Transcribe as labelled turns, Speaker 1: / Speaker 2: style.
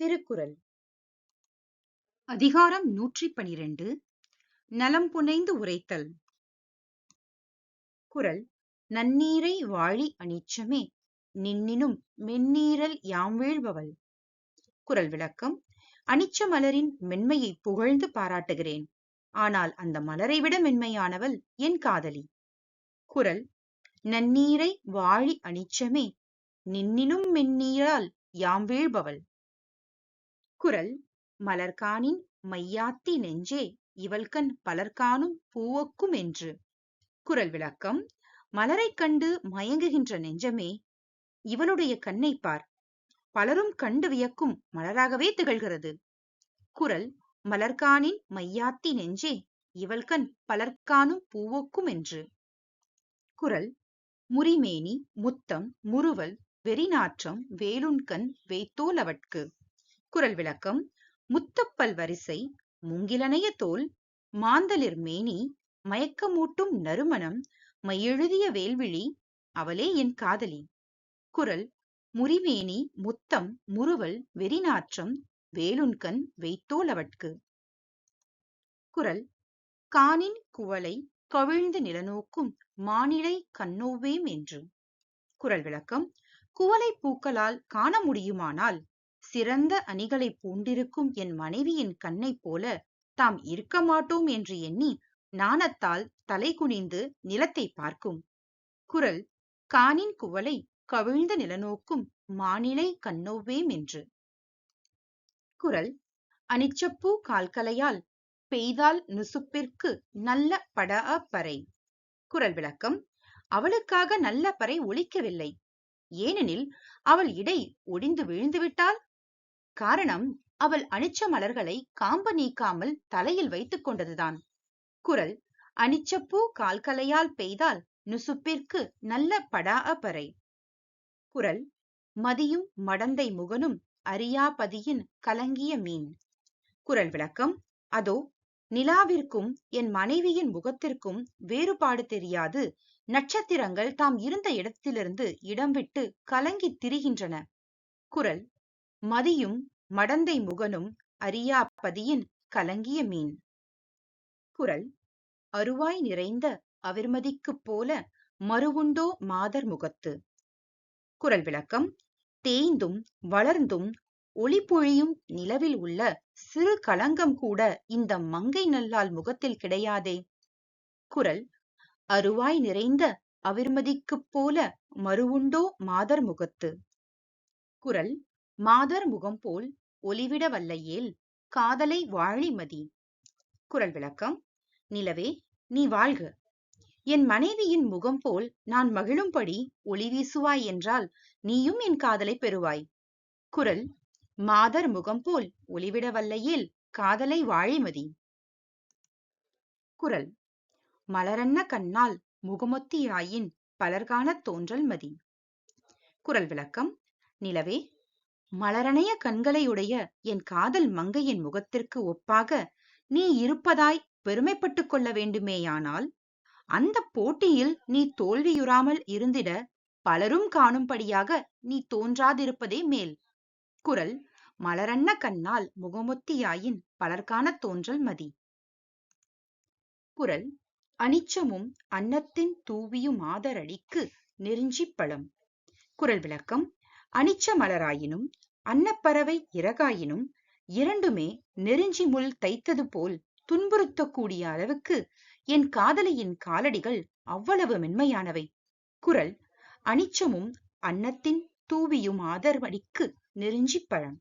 Speaker 1: திருக்குறள். அதிகாரம் நூற்றி பனிரெண்டு நலம் புனைந்து உரைத்தல். குறள் நன்னீரை வாழி அனிச்சமே நின்னினும் மென்னீரல் யாம் வீழ்பவள். குரல் விளக்கம் அனிச்ச மலரின் மென்மையை புகழ்ந்து பாராட்டுகிறேன். ஆனால் அந்த மலரை விட மென்மையானவள் என் காதலி. குரல் நன்னீரை வாழி அனிச்சமே நின்னினும் மென்னீரால் யாம் வீழ்பவள். குரல் மலர்காணின் மையாத்தி நெஞ்சே இவள்கண் பலர்காணும் பூவக்கும் என்று. குரல் விளக்கம் மலரைக் கண்டு மயங்குகின்ற நெஞ்சமே இவளுடைய கண்ணை பார். பலரும் கண்டு வியக்கும் மலராகவே திகழ்கிறது. குறள் மலர்காணின் மையாத்தி நெஞ்சே இவள்கண் பலர்காணும் பூவோக்கும் என்று. குரல் முறிமேனி முத்தம் முறுவல் வெறிநாற்றம் வேலுண்கண் வேய்த்தோல் குரல் விளக்கம். முத்தப்பல் வரிசை. முங்கிலனைய தோல். மாந்தளிர் மேனி. மயக்கமூட்டும் நறுமணம். மையெழுதிய வேல்விழி. அவளே என் காதலி. குரல். முறிவேணி. முத்தம். முறுவல். வெறிநாற்றம். வேலுண்கண். வெய்த்தோல் அவட்கு. குரல். காணின் குவளை. கவிழ்ந்து நிலநோக்கும் மானிடை கண்ணோவேம் என்று குரல் விளக்கம். குவளை பூக்களால் காண முடியுமானால் சிறந்த அணிகளை பூண்டிருக்கும் என் மனைவியின் கண்ணைப் போல தாம் இருக்க மாட்டோம் என்று எண்ணி நாணத்தால் தலை குனிந்து நிலத்தை பார்க்கும். குரல் கானின் குவளை கவிழ்ந்த நிலநோக்கும் மானிலை கண்ணோவேம் என்று குரல் அனிச்சப்பூ கால்கலையால் பெய்தால் நுசுப்பிற்கு நல்ல பட பறை குரல் விளக்கம் அவளுக்காக நல்ல பறை ஒழிக்கவில்லை ஏனெனில் அவள் இடை ஒடிந்து விழுந்துவிட்டால் காரணம் அவள் அனிச்ச மலர்களை காம்பு நீக்காமல் தலையில் வைத்துக் கொண்டதுதான். குரல் அனிச்சப்பூ கால்கலையால் பெய்தால் நுசுப்பிற்கு நல்ல படா அப்பறை. குரல் மதியும் மடந்தை முகனும் அரியாபதியின் கலங்கிய மீன். குரல் விளக்கம் அதோ நிலாவிற்கும் என் மனைவியின் முகத்திற்கும் வேறுபாடு தெரியாது. நட்சத்திரங்கள் தாம் இருந்த இடத்திலிருந்து இடம் விட்டு கலங்கித் திரிகின்றன. குரல் மதியும் மடந்தை முகனும் அரியாப்பதியின் கலங்கிய மீன். குரல் அருவாய் நிறைந்த அவிர்மதிக்குப் போல மறுவுண்டோ மாதர் முகத்து குரல் விளக்கம் தேய்ந்தும் வளர்ந்தும் ஒளிபொழியும் நிலவில் உள்ள சிறு களங்கம் கூட இந்த மங்கை நல்லால் முகத்தில் கிடையாதே குரல் அருவாய் நிறைந்த அவிர்மதிக்குப் போல மறுவுண்டோ மாதர் முகத்து குரல் மாதர் முகம் போல் ஒளிவிட வல்லையேல் காதலை வாழிமதி குரல் விளக்கம் நிலவே நீ வாழ்க. என் மனைவியின் முகம் போல் நான் மகிழும்படி ஒளி வீசுவாய் என்றால் நீயும் என் காதலை பெறுவாய். குரல் மாதர் முகம் போல் ஒளிவிட வல்லையேல் காதலை வாழிமதி குரல் மலரன்ன கண்ணால் முகமொத்தியாயின் பலர்காணத் தோன்றல் மதி. குரல் விளக்கம் நிலவே மலரணைய கண்களையுடைய என் காதல் மங்கையின் முகத்திற்கு ஒப்பாக நீ இருப்பதாய் பெருமைப்பட்டுக் கொள்ள வேண்டுமேயானால் அந்த போட்டியில் நீ தோல்வியுறாமல் இருந்திட பலரும் காணும்படியாக நீ தோன்றாதிருப்பதே மேல் குரல் மலரன்ன கண்ணால் முகமொத்தியாயின் பலர்கான தோன்றல் மதி குரல் அனிச்சமும் அன்னத்தின் தூவியும் ஆதரடிக்கு நெருஞ்சிப் பழம் குரல் விளக்கம் அனிச்ச மலராயினும் அன்னப்பறவை இறகாயினும் இரண்டுமே நெருஞ்சி முள் தைத்தது போல் துன்புறுத்தக்கூடிய அளவுக்கு என் காதலியின் காலடிகள் அவ்வளவு மென்மையானவை. குரல் அனிச்சமும் அன்னத்தின் தூவியும் ஆதரவடிக்கு நெருஞ்சிப் பழம்.